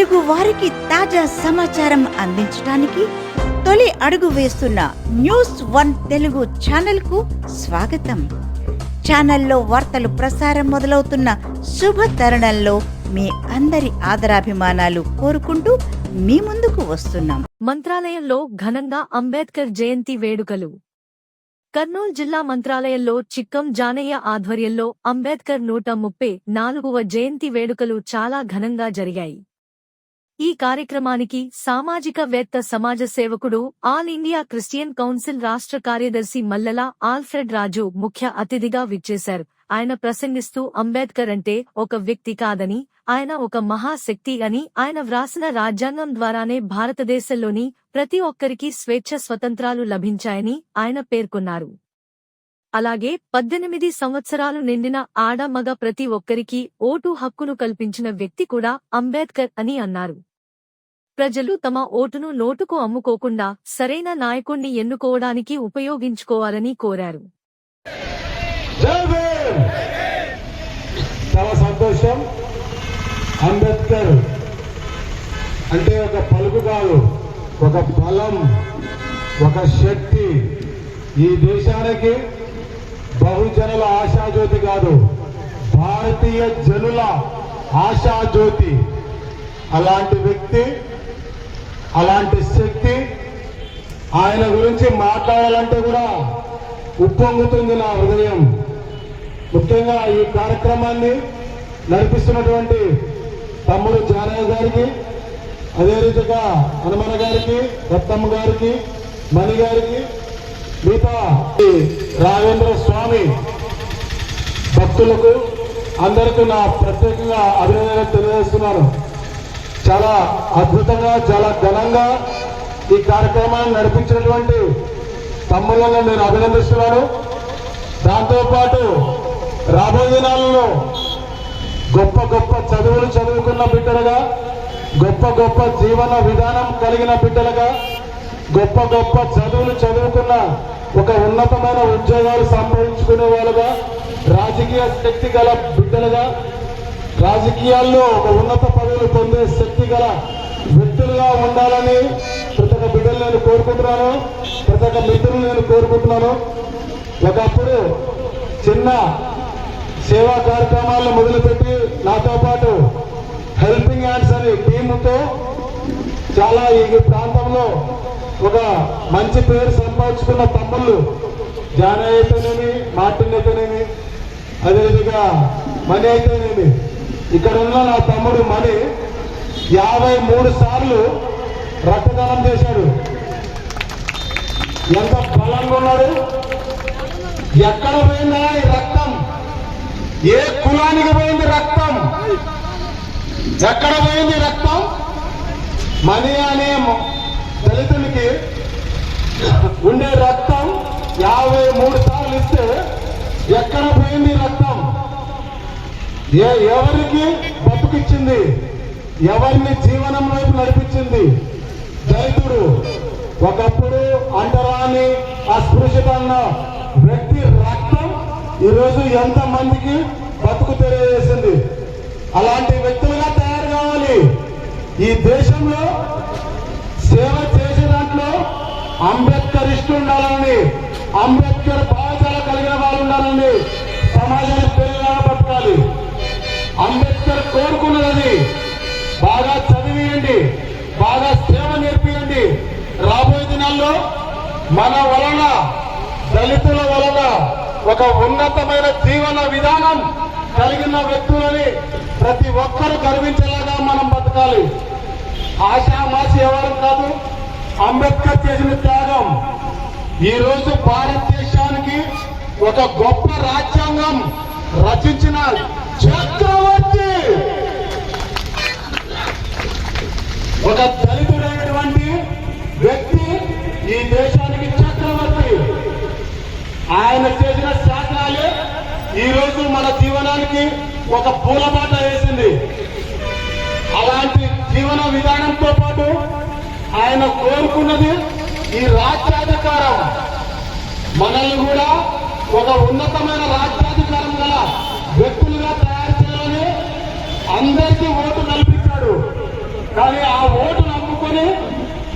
తెలుగు వారికి తాజా సమాచారం అందించడానికి తొలి అడుగు వేస్తున్న న్యూస్ వన్ తెలుగు ఛానల్కు స్వాగతం. ఛానల్లో వార్తలు ప్రసారం మొదలవుతున్న శుభ తరుణంలో మీ అందరి ఆదరాభిమానాలు కోరుకుంటూ మీ ముందుకు వస్తున్నాం. మంత్రాలయంలో ఘనంగా అంబేద్కర్ జయంతి వేడుకలు. కర్నూలు జిల్లా మంత్రాలయంలో చిక్కం జానయ్య ఆధ్వర్యంలో అంబేద్కర్ నూట ముప్పై నాలుగవ జయంతి వేడుకలు చాలా ఘనంగా జరిగాయి. ఈ కార్యక్రమానికి సామాజికవేత్త సమాజ సేవకుడు ఆల్ ఇండియా క్రిస్టియన్ కౌన్సిల్ రాష్ట్ర కార్యదర్శి మల్లెల ఆల్ఫ్రెడ్ రాజు ముఖ్య అతిథిగా విచ్చేశారు. ఆయన ప్రసంగిస్తూ అంబేద్కర్ అంటే ఒక వ్యక్తి కాదని ఆయన ఒక మహాశక్తి అని ఆయన వ్రాసిన రాజ్యాంగం ద్వారానే భారతదేశంలోని ప్రతి ఒక్కరికి స్వేచ్ఛ స్వతంత్రాలు లభించాయని ఆయన పేర్కొన్నారు. అలాగే పద్దెనిమిది సంవత్సరాలు నిండిన ఆడ మగ ప్రతి ఒక్కరికి ఓటు హక్కును కల్పించిన వ్యక్తి కూడా అంబేద్కర్ అని అన్నారు. ప్రజలు తమ ఓటును నోటుకు అమ్ముకోకుండా సరైన నాయకుణ్ణి ఎన్నుకోవడానికి ఉపయోగించుకోవాలని కోరారు. చాలా సంతోషం. అంబేద్కర్ అంటే ఒక పలుకు కాదు ఒక బలం ఒక శక్తి ఈ దేశానికి బహుజనుల ఆశాజ్యోతి కాదు భారతీయ జనుల ఆశాజ్యోతి. అలాంటి వ్యక్తి అలాంటి శక్తి ఆయన గురించి మాట్లాడాలంటే కూడా ఉప్పొంగుతుంది నా హృదయం. ముఖ్యంగా ఈ కార్యక్రమాన్ని నడిపిస్తున్నటువంటి తమ్ముడు జానయ్య గారికి అదే రీతిగా హనుమన గారికి రత్తమ్మ గారికి మణి గారికి మిగతా ఈ రాఘవేంద్ర స్వామి భక్తులకు అందరికీ నా ప్రత్యేకంగా అభినందనలు తెలియజేస్తున్నాను. చాలా అద్భుతంగా చాలా ఘనంగా ఈ కార్యక్రమాన్ని నడిపించినటువంటి తమ్ములను నేను అభినందిస్తున్నాను. దాంతోపాటు రాబోయే దినాలలో గొప్ప గొప్ప చదువులు చదువుకున్న బిడ్డలుగా గొప్ప గొప్ప జీవన విధానం కలిగిన బిడ్డలుగా గొప్ప గొప్ప చదువులు చదువుకున్న ఒక ఉన్నతమైన ఉద్యోగాలు సంపాదించుకునే వాళ్ళుగా రాజకీయ శక్తి గల బిడ్డలుగా రాజకీయాల్లో ఒక ఉన్నత పదవులు పొందే శక్తి గల వ్యక్తులుగా ఉండాలని ప్రతి ఒక్క బిడ్డలు నేను కోరుకుంటున్నాను ప్రతి ఒక్క మిత్రులు నేను కోరుకుంటున్నాను. ఒకప్పుడు చిన్న సేవా కార్యక్రమాలను మొదలుపెట్టి నాతో పాటు హెల్పింగ్ హ్యాండ్స్ అనే టీముతో చాలా ఈ ప్రాంతంలో ఒక మంచి పేరు సంపాదించుకున్న తమ్ముళ్ళు జాన అయితేనేమి మార్టిన్ అయితేనేమి అదేవిధంగా మనీ అయితేనేమి. ఇక్కడ ఉన్న నా తమ్ముడు మణి యాభై మూడు సార్లు రక్తదానం చేశాడు. ఎంత బలంగా ఉన్నాడు? ఎక్కడ పోయిందా ఈ రక్తం? ఏ కులానికి పోయింది రక్తం? ఎక్కడ పోయింది రక్తం? మణి అనే దళితునికి ఉండే రక్తం యాభై మూడు సార్లు ఇస్తే ఎక్కడ పోయింది రక్తం? ఏ ఎవరికి బతుకిచ్చింది? ఎవరిని జీవనం వైపు నడిపించింది? దళితుడు. ఒకప్పుడు అంటరాని అస్పృశ్యత అన్న వ్యక్తి రక్తం ఈరోజు ఎంత మందికి బతుకు తెలియజేసింది? అలాంటి వ్యక్తులుగా తయారు కావాలి. ఈ దేశంలో సేవ చేసే దాంట్లో అంబేద్కర్ ఇష్టం ఉండాలండి అంబేద్కర్ భావజాల కలిగిన వాళ్ళు ఉండాలండి సమాజానికి పెరిగినా పట్టుకోవాలి అంబేద్కర్ కోరుకున్నది బాగా చదివియండి బాగా సేవ నేర్పియండి. రాబోయే దినాల్లో మన వలన దళితుల వలన ఒక ఉన్నతమైన జీవన విధానం కలిగిన వ్యక్తులని ప్రతి ఒక్కరూ గర్వించేలాగా మనం బతకాలి. ఆశామాసి ఎవరు కాదు అంబేద్కర్ చేసిన త్యాగం. ఈరోజు భారతదేశానికి ఒక గొప్ప రాజ్యాంగం రచించిన చక్రవర్తి ఒక దళితుడైనటువంటి వ్యక్తి ఈ దేశానికి చక్రవర్తి. ఆయన చేసిన శాసనాలే ఈ రోజు మన జీవనానికి ఒక పూలబాట వేసింది. అలాంటి జీవన విధానంతో పాటు ఆయన కోరుకున్నది ఈ రాజ్యాధికారం. మనల్ని కూడా ఒక ఉన్నతమైన రాజ్య గల వ్యక్తులుగా తయారు చేయాలని అందరికీ ఓటు కల్పించాడు కానీ ఆ ఓటు నమ్ముకొని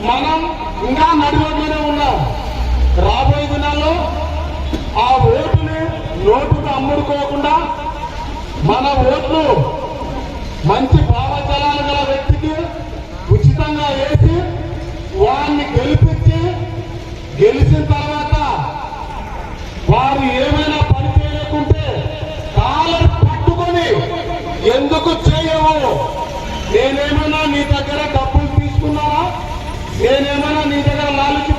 మనం ఇంకా నడిలోనే ఉన్నాం రాబోయే దినాల్లో ఆ ఓటుని నోటుకు అమ్ముడుకోకుండా మన ఓట్లు మంచి భావజలాలు గల వ్యక్తికి ఉచితంగా వేసి వారిని గెలిపించి గెలిచిన తర్వాత వారు ఏమైనా పని చేయకుంటే కాలర్ పట్టుకొని ఎందుకు చేయవు? నేనేమైనా నీ దగ్గర డబ్బులు తీసుకున్నావా? నేనేమైనా నీ దగ్గర లాలుచి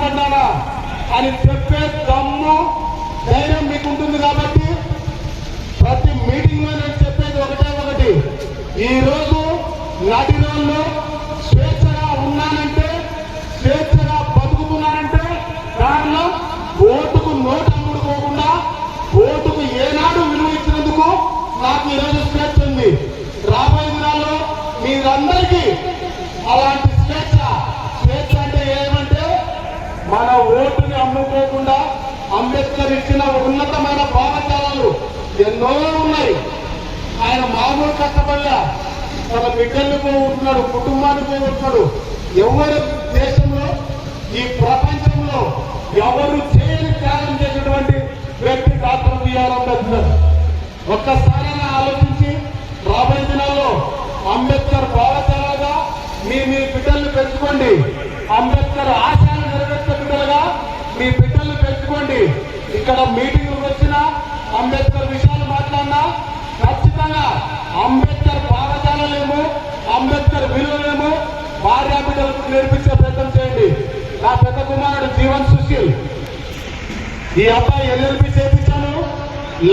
అని చెప్పే దమ్ము ధైర్యం మీకు ఉంటుంది కాబట్టి ప్రతి మీటింగ్లో నేను చెప్పేది ఒకటే ఒకటి ఈ రోజు నాటి రోజుల్లో స్వేచ్ఛగా ఉన్నానంటే స్వేచ్ఛగా బతుకుతున్నానంటే కారణం ఓటుకు నోటు అమ్ముడుకోకుండా ఓటుకు ఏనాడు విలువ ఇచ్చినందుకు నాకు ఈరోజు స్వేచ్ఛ ఉంది రాబోయే దినాల్లో మీరందరికీ అలాంటి స్వేచ్ఛ స్వేచ్ఛ అంటే ఏమంటే మన ఓటుని అమ్ముకోకుండా అంబేద్కర్ ఇచ్చిన ఉన్నతమైన భావజాలాలు ఎన్నో ఉన్నాయి. ఆయన మామూలు కష్టపడలే తన బిడ్డలు పోగొట్టున్నాడు కుటుంబాన్ని పోగొట్టున్నాడు ఎవరు దేశంలో ఈ ప్రపంచంలో ఎవరు చేయని త్యాగం చేసినటువంటి వ్యక్తి డాక్టర్ బిఆర్ అంబేద్కర్. ఒక్కసారైనా ఆలోచించి రాబోయే దినాల్లో అంబేద్కర్ భావజాలాగా మీ మీ బిడ్డల్ని పెంచుకోండి. అంబేద్కర్ ఆశయాలు నెరవేర్చే బిడ్డలుగా మీ బిడ్డల్ని పెంచుకోండి. ఇక్కడ మీటింగ్ వచ్చిన అంబేద్కర్ విషయాలు మాట్లాడినా ఖచ్చితంగా అంబేద్కర్ భావజాలలేమో అంబేద్కర్ విలువలేమో భార్యా బిడ్డలకు నేర్పించే ప్రయత్నం చేయండి. నా పెద్ద కుమారుడు జీవన్ సుశీల్ ఈ అబ్బాయి ఎల్ఎల్పి చేపించాను.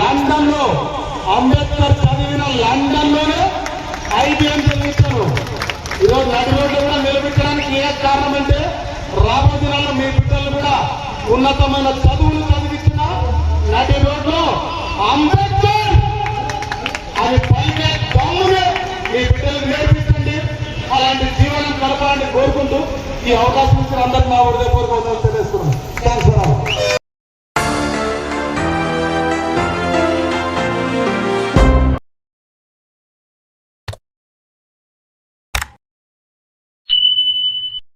లండన్లో అంబేద్కర్ చదివిన లండన్లోనే ఐబిఎం చదివించాను ఈరోజు నడి రోడ్డు కూడా నిలబెట్టడానికి ఏ కారణం అంటే రాబోయే దినాల్లో మీ బిడ్డలు కూడా ఉన్నతమైన చదువులు నడి రోడ్లో అంబేద్కర్ అది పలికే దమ్మునే మీ బిడ్డలు నేర్పించండి. అలాంటి జీవనం గడపాలని కోరుకుంటూ ఈ అవకాశం ఇచ్చిన అందరికీ